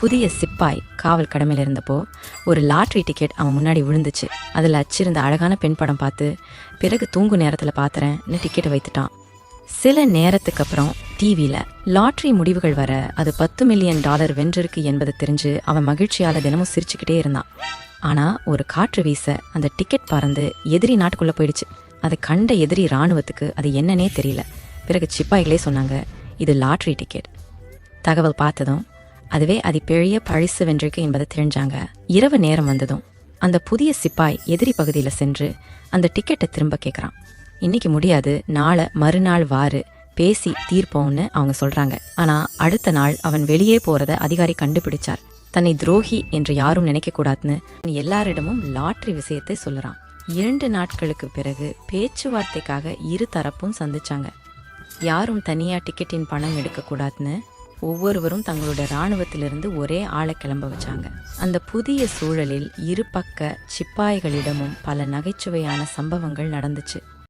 புதிய சிப்பாய் காவல் கடமையில் இருந்தப்போ ஒரு லாட்ரி டிக்கெட் அவன் முன்னாடி விழுந்துச்சு. அதில் அச்சிருந்த அழகான பெண் படம் பார்த்து பிறகு தூங்கு நேரத்தில் பார்த்துறேன்னு டிக்கெட்டை வைத்துட்டான். சில நேரத்துக்கு அப்புறம் டிவியில் லாட்ரி முடிவுகள் வர அது பத்து மில்லியன் டாலர் வென்றிருக்கு என்பது தெரிஞ்சு அவன் மகிழ்ச்சியால் தினமும் சிரிச்சுக்கிட்டே இருந்தான். ஆனால் ஒரு காற்று வீச அந்த டிக்கெட் பறந்து எதிரி நாட்டுக்குள்ளே போயிடுச்சு. அதை கண்ட எதிரி இராணுவத்துக்கு அது என்னன்னே தெரியல. பிறகு சிப்பாய்களே சொன்னாங்க இது லாட்ரி டிக்கெட். தகவல் பார்த்ததும் அதுவே அது பெரிய பழிசு வென்றிருக்கு என்பதை தெரிஞ்சாங்க. இரவு நேரம் வந்ததும் அந்த புதிய சிப்பாய் எதிரி பகுதியில் சென்று அந்த டிக்கெட்டை திரும்ப கேட்குறான் இன்னைக்கு முடியாது நாளை மறுநாள் வாரு பேசி தீர்ப்போம்னு அவங்க சொல்றாங்க. ஆனா அடுத்த நாள் அவன் வெளியே போறத அதிகாரி கண்டுபிடிச்சார். தன்னை துரோகி என்று யாரும் நினைக்க கூடாதுன்னு எல்லாரிடமும் லாட்ரி விஷயத்தை சொல்லுறான். இரண்டு நாட்களுக்கு பிறகு பேச்சுவார்த்தைக்காக இரு தரப்பும் சந்திச்சாங்க. யாரும் தனியா டிக்கெட்டின் பணம் எடுக்கக்கூடாதுன்னு ஒவ்வொருவரும் தங்களோட இராணுவத்திலிருந்து ஒரே ஆளை கிளம்ப வச்சாங்க. அந்த புதிய சூழலில் இரு பக்க சிப்பாய்களிடமும் பல நகைச்சுவையான சம்பவங்கள் நடந்துச்சு.